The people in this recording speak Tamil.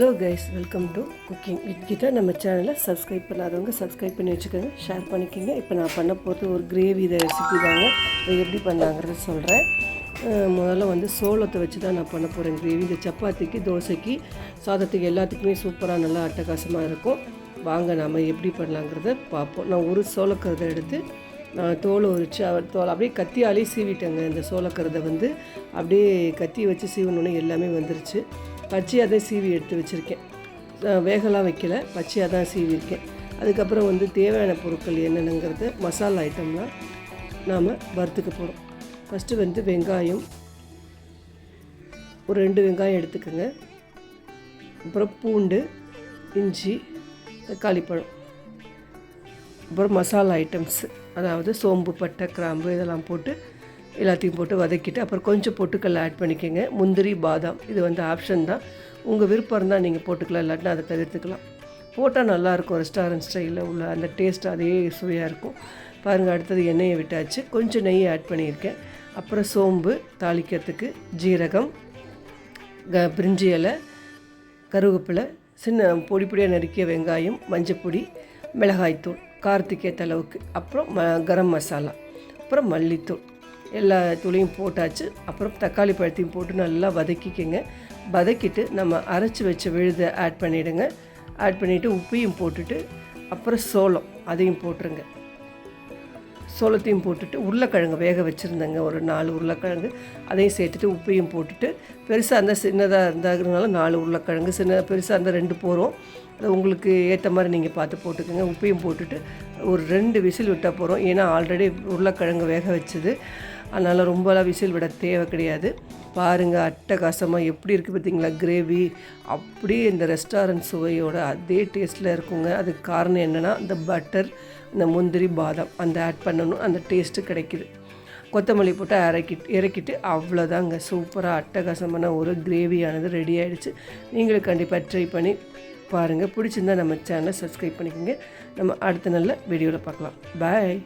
Hello guys welcome to cooking with கிட்ட நம்ம சேனலை சப்ஸ்கிரைப் பண்ணாதவங்க சப்ஸ்கிரைப் பண்ணி வச்சுக்கோங்க. ஷேர் பண்ணிக்கோங்க. இப்போ நான் பண்ண போகிறது ஒரு கிரேவி இதை ரெசிபி தாங்க. அதை எப்படி பண்ணாங்கிறத சொல்கிறேன் முதல்ல வந்து சோளத்தை வச்சு தான் நான் பண்ண போகிறேன் கிரேவி இந்த சப்பாத்திக்கு தோசைக்கு சாதத்துக்கு எல்லாத்துக்குமே சூப்பராக நல்லா அட்டகாசமாக இருக்கும். வாங்க நாம் எப்படி பண்ணலாங்கிறத பார்ப்போம். நான் ஒரு சோளக்கருதை எடுத்து நான் தோலை உரித்து அவர் தோல் அப்படியே கத்தியாலே சீவிட்டேங்க. இந்த சோளக்கருதை வந்து அப்படியே கத்தி வச்சு சீவணுன்னு எல்லாமே வந்துருச்சு. பச்சையாக தான் சீவி எடுத்து வச்சுருக்கேன். வேகலாம் வைக்கல பச்சையாக தான் சீவிருக்கேன் அதுக்கப்புறம் வந்து தேவையான பொருட்கள் என்னென்னங்கிறது மசாலா ஐட்டம்லாம் நாம் வறுத்துக்க போகிறோம் ஃபஸ்ட்டு வந்து வெங்காயம். ஒரு ரெண்டு வெங்காயம் எடுத்துக்கோங்க. அப்புறம் பூண்டு இஞ்சி தக்காளி பழம். அப்புறம் மசாலா ஐட்டம்ஸ் அதாவது சோம்பு பட்டை கிராம்பு இதெல்லாம் போட்டு எல்லாத்தையும் போட்டு வதக்கிட்டு அப்புறம் கொஞ்சம் பொட்டுக்கல்ல ஆட் பண்ணிக்கோங்க. முந்திரி பாதாம் இது வந்து ஆப்ஷன் தான். உங்கள் விருப்பம் இருந்தால் நீங்கள் போட்டுக்கலாம் இல்லாட்டினா அதை தவிர்த்துக்கலாம். போட்டால் நல்லாயிருக்கும் ரெஸ்டாரண்ட் ஸ்டைலில் உள்ள அந்த டேஸ்ட் அதே சுவையாக இருக்கும். பாருங்கள் அடுத்தது எண்ணெயை விட்டாச்சு. கொஞ்சம் நெய் ஆட் பண்ணியிருக்கேன். அப்புறம் சோம்பு தாளிக்கிறதுக்கு ஜீரகம் க பிரிஞ்சி இலை கருவேப்பிலை சின்ன பொடி பொடியாக நறுக்கிய வெங்காயம் மஞ்சப்பொடி மிளகாய்த்தூள் காரத்துக்கு ஏற்ற அளவுக்கு. அப்புறம் ம கரம் மசாலா. அப்புறம் மல்லித்தூள். எல்லா தூளையும் போட்டாச்சு. அப்புறம் தக்காளி பழத்தையும் போட்டு நல்லா வதக்கிக்கங்க. வதக்கிட்டு நம்ம அரைச்சி வச்ச விழுதை ஆட் பண்ணிவிடுங்க ஆட் பண்ணிவிட்டு உப்பையும் போட்டுட்டு அப்புறம் சோளம் அதையும் போட்டுருங்க. சோளத்தையும் போட்டுட்டு உருளைக்கிழங்கு வேக வச்சுருந்தேங்க. ஒரு நாலு உருளைக்கிழங்கு. அதையும் சேர்த்துட்டு உப்பையும் போட்டுட்டு பெருசாக இருந்தால் சின்னதாக இருந்தாங்கிறதுனால நாலு உருளைக்கிழங்கு சின்ன பெருசாக இருந்தால் ரெண்டு போகிறோம் அது உங்களுக்கு ஏற்ற மாதிரி நீங்கள் பார்த்து போட்டுக்கோங்க. உப்பையும் போட்டுட்டு ஒரு ரெண்டு விசில் விட்டால் போகிறோம் ஏன்னா ஆல்ரெடி உருளைக்கிழங்கு வேக வச்சது. அதனால் ரொம்பலாம் விசில் விட தேவை கிடையாது. பாருங்கள் அட்டகாசமாக எப்படி இருக்குது பார்த்தீங்களா? கிரேவி. அப்படியே இந்த ரெஸ்டாரண்ட் சுவையோட அதே டேஸ்ட்டில் இருக்குங்க. அதுக்கு காரணம் என்னென்னா இந்த பட்டர் இந்த முந்திரி பாதாம் அந்த ஆட் பண்ணணும். அந்த டேஸ்ட்டு கிடைக்குது. கொத்தமல்லி போட்டு இறக்கிட்டு இறக்கிட்டு அவ்வளோதாங்க. சூப்பராக அட்டகாசமான ஒரு கிரேவியானது ரெடி ஆகிடுச்சு நீங்களும் கண்டிப்பாக ட்ரை பண்ணி பாருங்கள் பிடிச்சிருந்தா நம்ம சேனலை சப்ஸ்கிரைப் பண்ணிக்கோங்க. நம்ம அடுத்த நல்ல வீடியோவில் பார்க்கலாம். பாய்